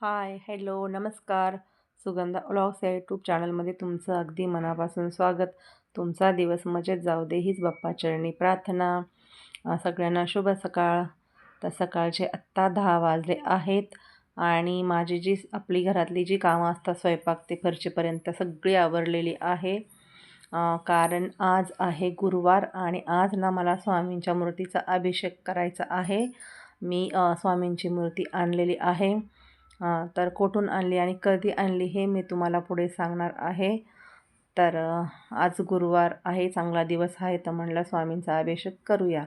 Hi hello नमस्कार. Sugandha vlogs या YouTube चॅनलमध्ये तुमचं अगदी मनापासून स्वागत. तुमचा दिवस मजेत जाऊ दे हीच बाप्पा चरणी प्रार्थना. सगळ्यांना शुभ सकाळ. तर सकाळचे आत्ता दहा वाजले आहेत आणि माझी जी आपली घरातली जी कामं असतात स्वयंपाक ते फरशीपर्यंत सगळी आवरलेली आहे. कारण आज आहे गुरुवार आणि आज ना मला स्वामींच्या मूर्तीचा अभिषेक करायचा आहे. मी स्वामींची मूर्ती आणलेली आहे. तर कुठून आणली आणि कधी आणली हे मी तुम्हाला पुढे सांगणार आहे. तर आज गुरुवार आहे चांगला दिवस आहे तर म्हणलं स्वामींचा अभिषेक करूया.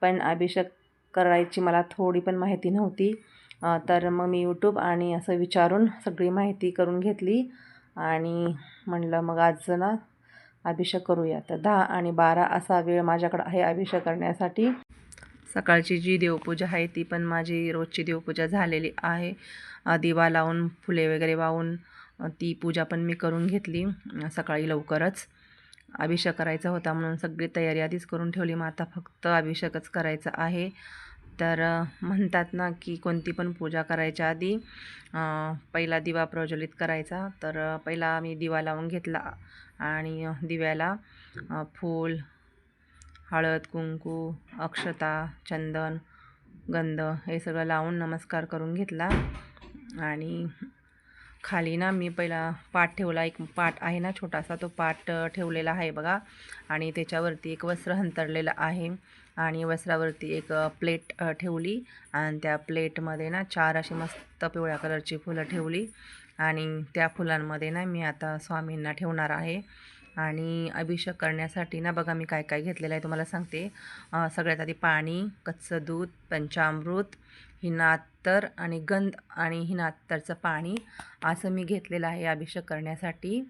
पण अभिषेक करायची मला थोडी पण माहिती नव्हती. तर मग मी यूट्यूब आणि असं विचारून सगळी माहिती करून घेतली आणि म्हणलं मग आज ना अभिषेक करूया. तर दहा आणि बारा असा वेळ माझ्याकडं आहे अभिषेक करण्यासाठी. सकाळची जी देवपूजा आहे ती पण माझी रोजची देवपूजा झालेली आहे. दिवा लावून फुले वगैरे वाहून ती पूजा पण मी करून घेतली सकाळी लवकरच. अभिषेक करायचा होता म्हणून सगळी तयारी आधीच करून ठेवली मग आता फक्त अभिषेकच करायचा आहे. तर म्हणतात ना की कोणती पण पूजा करायच्या आधी पहिला दिवा प्रज्वलित करायचा. तर पहिला मी दिवा लावून घेतला आणि दिव्याला फूल हळद कुंकू अक्षता चंदन गंध हे सगळं लावून नमस्कार करून घेतला. आणि खाली ना मी पहिला पाट ठेवला. एक पाट आहे ना छोटासा तो पाट ठेवलेला आहे बघा. आणि त्याच्यावरती एक वस्त्र हंतरलेलं आहे. आणि वस्त्रावरती एक प्लेट ठेवली. आणि त्या प्लेटमध्ये ना चार अशी मस्त पिवळ्या कलरची फुलं ठेवली. आणि त्या फुलांमध्ये ना मी आता स्वामींना ठेवणार आहे. आणि अभिषेक करण्यासाठी ना बघा मी काय काय घेतलेलं आहे तुम्हाला सांगते. सगळ्यात आधी पाणी कच्चं दूध पंचामृत हिनात्तर आणि गंध आणि हिनात्तरचं पाणी असं मी घेतलेलं आहे अभिषेक करण्यासाठी.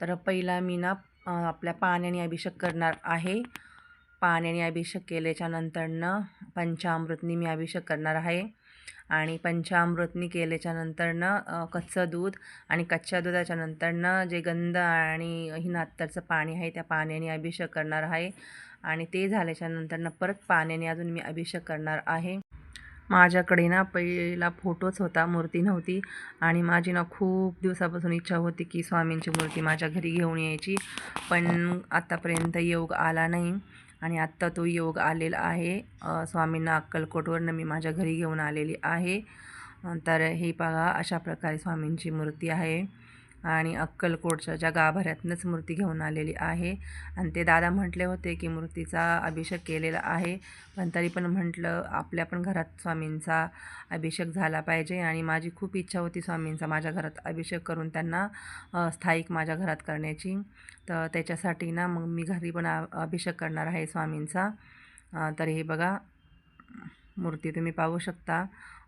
तर पहिला मी ना आपल्या पाण्याने अभिषेक करणार आहे. पाण्याने अभिषेक केल्याच्या नंतरनं पंचामृतनी मी अभिषेक करणार आहे. आणि पंचामृतनी केल्याच्या नंतरनं कच्चं दूध आणि कच्च्या दुधाच्या नंतरनं जे गंध आणि हिनात्तरचं पाणी आहे त्या पाण्याने अभिषेक करणार आहे. आणि ते झाल्याच्या नंतरनं परत पाण्याने अजून मी अभिषेक करणार आहे. माझ्याकडे ना पहिला फोटोच होता मूर्ती नव्हती. आणि माझी ना खूप दिवसापासून इच्छा होती की स्वामींची मूर्ती माझ्या घरी घेऊन यायची. पण आत्तापर्यंत योग आला नाही. आणि आत्ता तो योग आलेला आहे. स्वामींना अक्कलकोटवरनं मी माझ्या घरी घेऊन आलेली आहे. तर हे बघा अशा प्रकारे स्वामींची मूर्ती आहे. आणि अक्कलकोटच्या ज्या गाभाऱ्यातनंच मूर्ती घेऊन आलेली आहे. आणि ते दादा म्हटले होते की मूर्तीचा अभिषेक केलेला आहे. पण तरी पण म्हटलं आपल्या पण घरात स्वामींचा अभिषेक झाला पाहिजे. आणि माझी खूप इच्छा होती स्वामींचा माझ्या घरात अभिषेक करून त्यांना स्थायिक माझ्या घरात करण्याची. तर त्याच्यासाठी ना मग मी घरी पण अभिषेक करणार आहे स्वामींचा. तर हे बघा मूर्ती तुम्ही पाहू शकता.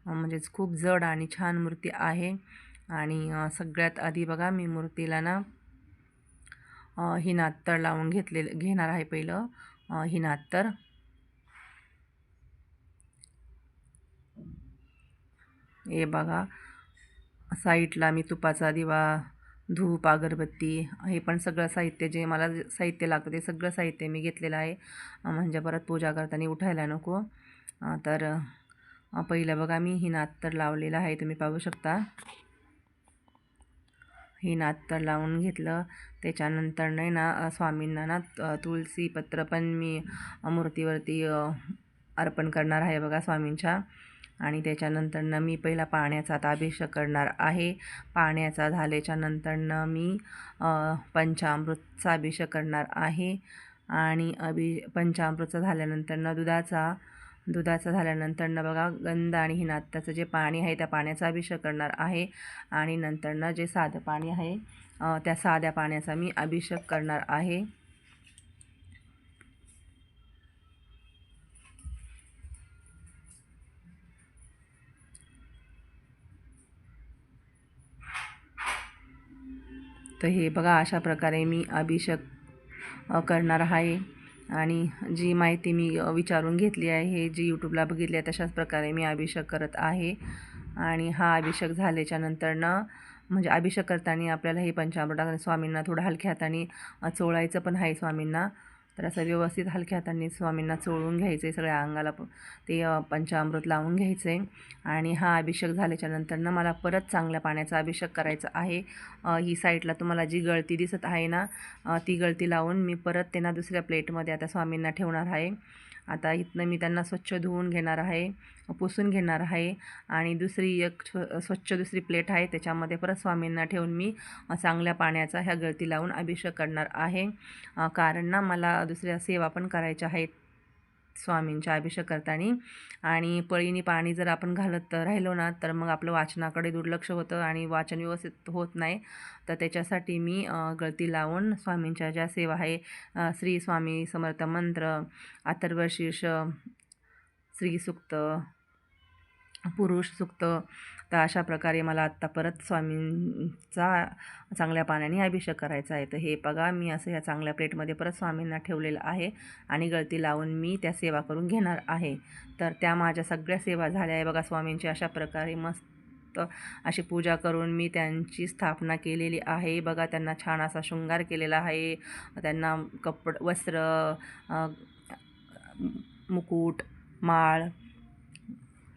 म्हणजेच खूप जड आणि छान मूर्ती आहे. आणि सगळ्यात आधी बघा मी मूर्तीला ना हिनात्तर लावून घेतले घेणार आहे पहिलं हिनात्तर हे बघा साईडला मी तुपाचा दिवा धूप अगरबत्ती हे पण सगळं साहित्य जे मला साहित्य लागतं ते सगळं साहित्य मी घेतलेलं आहे. म्हणजे परत पूजा करताना उठायला नको. तर पहिलं बघा मी हिनात्तर लावलेलं आहे तुम्ही पाहू शकता. ही नात्तर लावून घेतलं. त्याच्यानंतर नाही ना स्वामींना ना त- पत्र पण मी मूर्तीवरती अर्पण करणार आहे बघा स्वामींच्या. आणि त्याच्यानंतरनं मी पहिला पाण्याचा आता अभिषेक करणार आहे. पाण्याचा झाल्याच्यानंतरनं मी पंचामृतचा अभिषेक करणार आहे. आणि अभि पंचामृतचा झाल्यानंतरनं दुधाचा दुधाचं झाल्यानंतरनं बघा गंध आणि हिनात्ताचं जे पाणी आहे त्या पाण्याचा अभिषेक करणार आहे. आणि नंतरनं जे साधं पाणी आहे त्या साध्या पाण्याचा मी अभिषेक करणार आहे. तर हे बघा अशा प्रकारे मी अभिषेक करणार आहे. आणि जी माहिती मी विचारून घेतली आहे जी यूट्यूबला बघितली आहे तशाच प्रकारे मी अभिषेक करत आहे. आणि हा अभिषेक झाल्याच्या नंतरनं म्हणजे अभिषेक करताना आपल्याला हे पंचामृत स्वामींना थोडं हलक्या हाताने चोळायचं पण आहे स्वामींना. तर असं व्यवस्थित हलक्या हातांनी स्वामींना चोळून घ्यायचं आहे सगळ्या अंगाला ते पंचामृत लावून घ्यायचं आहे आणि हा अभिषेक झाल्याच्यानंतर ना मला परत चांगल्या पाण्याचा अभिषेक करायचा आहे. ही साईडला तुम्हाला जी गळती दिसत आहे ना ती गळती लावून मी परत त्यांना दुसऱ्या प्लेटमध्ये आता स्वामींना ठेवणार आहे. आता इथनं मी त्यांना स्वच्छ धुवून घेणार आहे पुसून घेणार आहे. आणि दुसरी एक स्वच्छ दुसरी प्लेट आहे त्याच्यामध्ये परत स्वामींना ठेवून मी चांगल्या पाण्याचा ह्या गळती लावून अभिषेक करणार आहे. कारण ना मला दुसऱ्या सेवा पण करायच्या आहेत. स्वामींच्या अभिषेक करताना आणि पळीने पाणी जर आपण घालत राहिलो ना तर मग आपलं वाचनाकडे दुर्लक्ष होतं आणि वाचन व्यवस्थित होत नाही. तर त्याच्यासाठी मी गळती लावून स्वामींच्या ज्या सेवा आहे श्री स्वामी समर्थ मंत्र अथर्वशीर्ष श्रीसुक्त पुरुष सुक्त. तर अशा प्रकारे मला आत्ता परत स्वामींचा चांगल्या पाण्याने अभिषेक करायचा आहे. तर हे बघा मी असं ह्या चांगल्या प्लेटमध्ये परत स्वामींना ठेवलेलं आहे आणि गळती लावून मी त्या सेवा करून घेणार आहे. तर त्या माझ्या सगळ्या सेवा झाल्या आहे बघा स्वामींची. अशा प्रकारे मस्त अशी पूजा करून मी त्यांची स्थापना केलेली आहे. बघा त्यांना छान असा शृंगार केलेला आहे. त्यांना कपड वस्त्र मुकुट माळ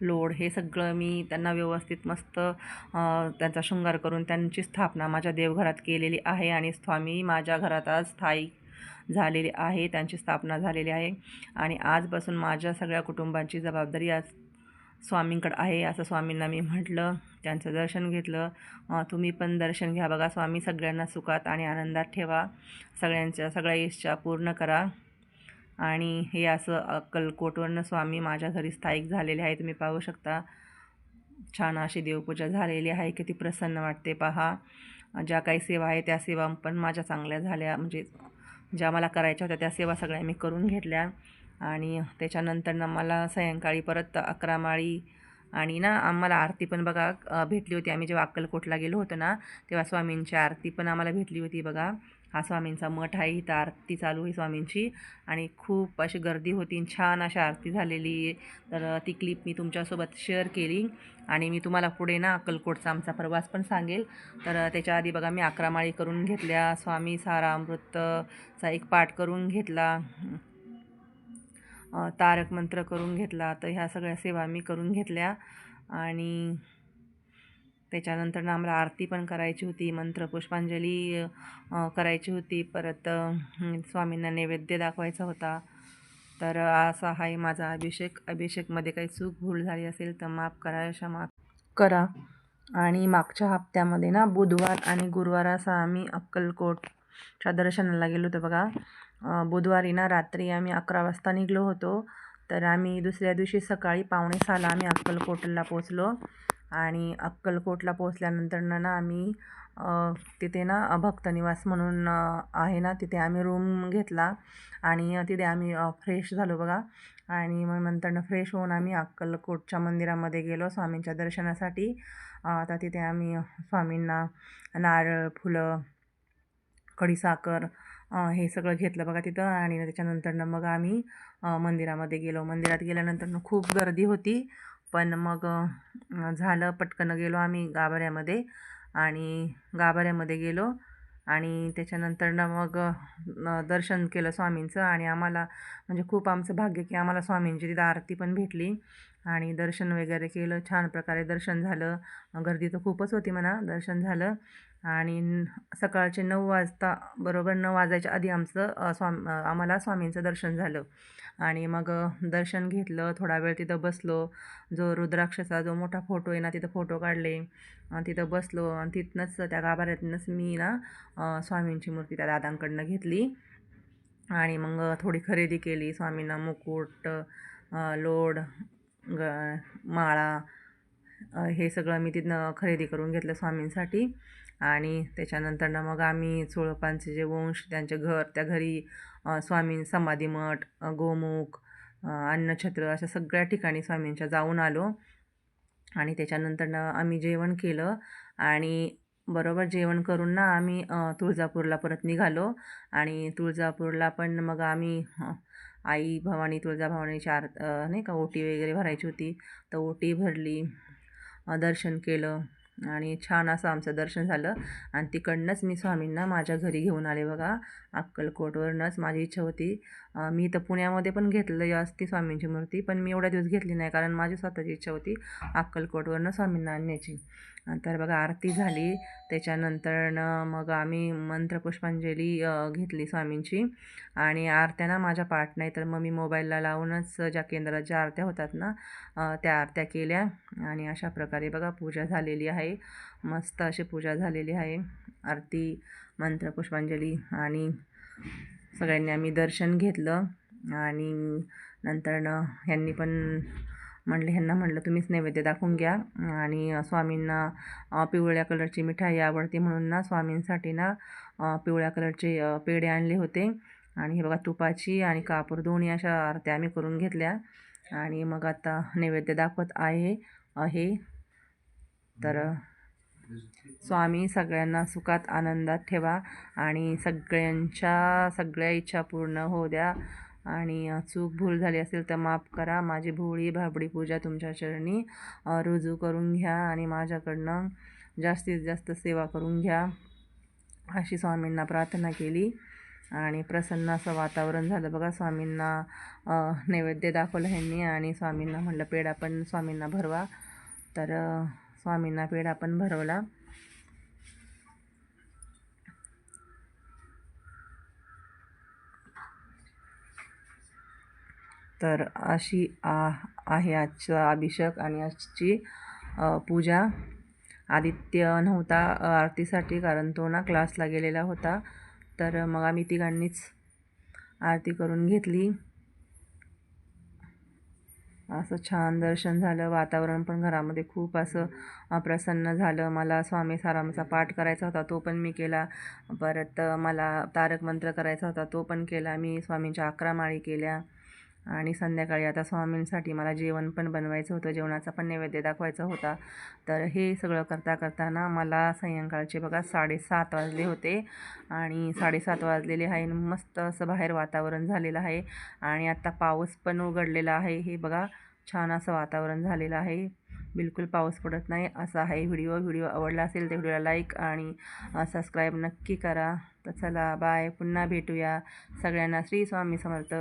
लोड हे सगळं मी त्यांना व्यवस्थित मस्त त्यांचा शृंगार करून त्यांची स्थापना माझ्या देवघरात केलेली आहे आणि स्वामी माझ्या घरात आज स्थायिक झालेली आहे त्यांची स्थापना झालेली आहे. आणि आजपासून माझ्या सगळ्या कुटुंबांची जबाबदारी आज स्वामींकडं आहे असं स्वामींना मी म्हटलं त्यांचं दर्शन घेतलं. तुम्ही पण दर्शन घ्या बघा स्वामी सगळ्यांना सुखात आणि आनंदात ठेवा. सगळ्यांच्या सगळ्या इच्छा पूर्ण करा. आणि हे असं अक्कलकोटवरनं स्वामी माझ्या घरी स्थायिक झालेले आहे तुम्ही पाहू शकता. छान अशी देवपूजा झालेली आहे. किती प्रसन्न वाटते पहा. ज्या काही सेवा आहे त्या सेवा पण माझ्या चांगल्या झाल्या. म्हणजे ज्या मला करायच्या होत्या त्या सेवा सगळ्या मी करून घेतल्या. आणि त्याच्यानंतरनं मला सायंकाळी परत अकरा माळी आणि ना आम्हाला आरती पण बघा भेटली होती. आम्ही जेव्हा अक्कलकोटला गेलो होतो ना तेव्हा स्वामींची आरती पण आम्हाला भेटली होती बघा. हा स्वामींचा मठ आहे इथं आरती चालू आहे स्वामींची. आणि खूप अशी गर्दी होती छान अशी आरती झालेली. तर ती क्लिप मी तुमच्यासोबत शेअर केली. आणि मी तुम्हाला पुढे ना अक्कलकोटचा आमचा प्रवास पण सांगेल. तर त्याच्या आधी बघा मी अकरा माळी करून घेतल्या. स्वामी सारामृतचा एक पाठ करून घेतला. तारक मंत्र करून घेतला. तर ह्या सगळ्या सेवा मी करून घेतल्या. आणि त्याच्यानंतर ना आम्हाला आरती पण करायची होती. मंत्र पुष्पांजली करायची होती. परत स्वामींना नैवेद्य दाखवायचा होता. तर असा आहे माझा अभिषेक अभिषेकमध्ये काही चूक भूल झाली असेल तर माफ करा अशा माफ करा. आणि मागच्या हप्त्यामध्ये ना बुधवार आणि गुरुवार असा आम्ही अक्कलकोटच्या दर्शनाला गेलो होतो बघा. बुधवारी ना रात्री आम्ही अकरा वाजता निघलो होतो. तर आम्ही दुसऱ्या दिवशी सकाळी पावणे सहाला आम्ही अक्कलकोटला पोचलो आणि अक्कलकोटला पोचल्यानंतर ना आम्ही तिथे ना भक्तनिवास म्हणून आहे ना तिथे आम्ही रूम घेतला. आणि तिथे आम्ही फ्रेश झालो बघा. आणि मग नंतरनं फ्रेश होऊन आम्ही अक्कलकोटच्या मंदिरामध्ये गेलो स्वामींच्या दर्शनासाठी. आता तिथे आम्ही स्वामींना नारळ फुलं खडीसाखर हे सगळं घेतलं बघा तिथं आणि त्याच्यानंतरनं मग आम्ही मंदिरामध्ये गेलो. मंदिरात गेल्यानंतर खूप गर्दी होती. पण मग झालं पटकन गेलो आम्ही गाभाऱ्यामध्ये आणि गाभाऱ्यामध्ये गेलो आणि त्याच्यानंतरनं मग दर्शन केलं स्वामींचं आणि आम्हाला म्हणजे खूप आमचं भाग्य की आम्हाला स्वामींची तिथं आरती पण भेटली. आणि दर्शन वगैरे केलं छान प्रकारे दर्शन झालं. गर्दी तर खूपच होती म्हणा दर्शन झालं. आणि सकाळचे नऊ वाजता बरोबर नऊ वाजायच्या आधी आमचं स्वाम आम्हाला स्वामींचं दर्शन झालं. आणि मग दर्शन घेतलं थोडा वेळ तिथं बसलो. जो रुद्राक्षचा जो मोठा फोटो आहे ना तिथं फोटो काढले. तिथं बसलो. आणि तिथनंच त्या गाभाऱ्यातनंच मी ना स्वामींची मूर्ती त्या दादांकडनं घेतली. आणि मग थोडी खरेदी केली. स्वामींना मुकुट लोड ग माळा हे सगळं मी तिथनं खरेदी करून घेतलं स्वामींसाठी. आणि त्याच्यानंतरनं मग आम्ही चोळपांचे जे वंश त्यांचे घर त्या घरी स्वामी समाधी मठ गोमुख अन्नछत्र अशा सगळ्या ठिकाणी स्वामींच्या जाऊन आलो. आणि त्याच्यानंतरनं आम्ही जेवण केलं. आणि बरोबर जेवण करून ना आम्ही तुळजापूरला परत निघालो. आणि तुळजापूरला पण मग आम्ही आई भवानी तुळजाभवानी चार नाही का ओटी वगैरे भरायची होती. तर ओटी भरली दर्शन केलं आणि छान असं आमचं दर्शन झालं. आणि तिकडनंच मी स्वामींना माझ्या घरी घेऊन आले बघा. अक्कलकोटवरूनच माझी इच्छा होती. मी तर पुण्यामध्ये पण घेतलं असती स्वामींची मूर्ती पण मी एवढ्या दिवस घेतली नाही कारण माझी स्वतःची इच्छा होती अक्कलकोटवरनं स्वामींना आणण्याची. तर बघा आरती झाली. त्याच्यानंतरनं मग आम्ही मंत्रपुष्पांजली घेतली स्वामींची. आणि आरत्या ना माझ्या पाठ नाही तर मग मी मोबाईलला लावूनच ज्या केंद्रात ज्या आरत्या होतात ना त्या आरत्या केल्या. आणि अशा प्रकारे बघा पूजा झालेली आहे. मस्त अशी पूजा झालेली आहे. आरती मंत्रपुष्पांजली आणि सगळ्यांनी आम्ही दर्शन घेतलं आणि नंतरनं ह्यांनी पण म्हणलं ह्यांना म्हणलं तुम्हीच नैवेद्य दाखवून घ्या. आणि स्वामींना पिवळ्या कलरची मिठाई आवडते म्हणून ना स्वामींसाठी ना पिवळ्या कलरचे पेढे आणले होते. आणि हे बघा तुपाची आणि कापूर दोन्ही अशा आरत्या आम्ही करून घेतल्या. आणि मग आता नैवेद्य दाखवत आहे आहे तर स्वामी सगळ्यांना सुखात आनंदात ठेवा आणि सगळ्यांच्या सगळ्या इच्छा पूर्ण होऊ द्या. आणि चूक भूल झाली असेल तर माफ करा. माझी भोळी भाबडी पूजा तुमच्या चरणी रुजू करून घ्या आणि माझ्याकडनं जास्तीत जास्त सेवा करून घ्या अशी स्वामींना प्रार्थना केली. आणि प्रसन्न असं वातावरण झालं. बघा स्वामींना नैवेद्य दाखवलं ह्यांनी आणि स्वामींना म्हणलं पेढा पण स्वामींना भरवा. तर स्वामींना पेढा आपण भरवला. तर अशी आ आहे आजचा अभिषेक आणि आजची पूजा. आदित्य नव्हता आरतीसाठी कारण तो ना क्लासला गेलेला होता. तर मग आम्ही तिघांनीच आरती करून घेतली. असं छान दर्शन झालं वातावरण पण घरामध्ये खूप असं प्रसन्न झालं. मला स्वामी सारामचा पाठ करायचा होता तो पण मी केला. परत मला तारक मंत्र करायचा होता तो पण केला. मी स्वामींच्या अकरा माळी केल्या. आणि संध्याकाळी आता स्वामींसाठी मला जेवण पण बनवायचं होतं जेवणाचा पण नैवेद्य दाखवायचा होता. तर हे सगळं करता करताना मला सायंकाळचे बघा साडेसात वाजले होते आणि साडेसात वाजलेले आहे आणि मस्त असं बाहेर वातावरण झालेलं आहे आणि आत्ता पाऊस पण उघडलेला आहे. हे बघा छान असं वातावरण झालेलं आहे. बिलकुल पाऊस पडत नाही असा आहे व्हिडिओ. व्हिडिओ आवडला असेल तर व्हिडिओला लाईक आणि सबस्क्राईब नक्की करा. तर चला बाय. पुन्हा भेटूया. सगळ्यांना श्री स्वामी समर्थ.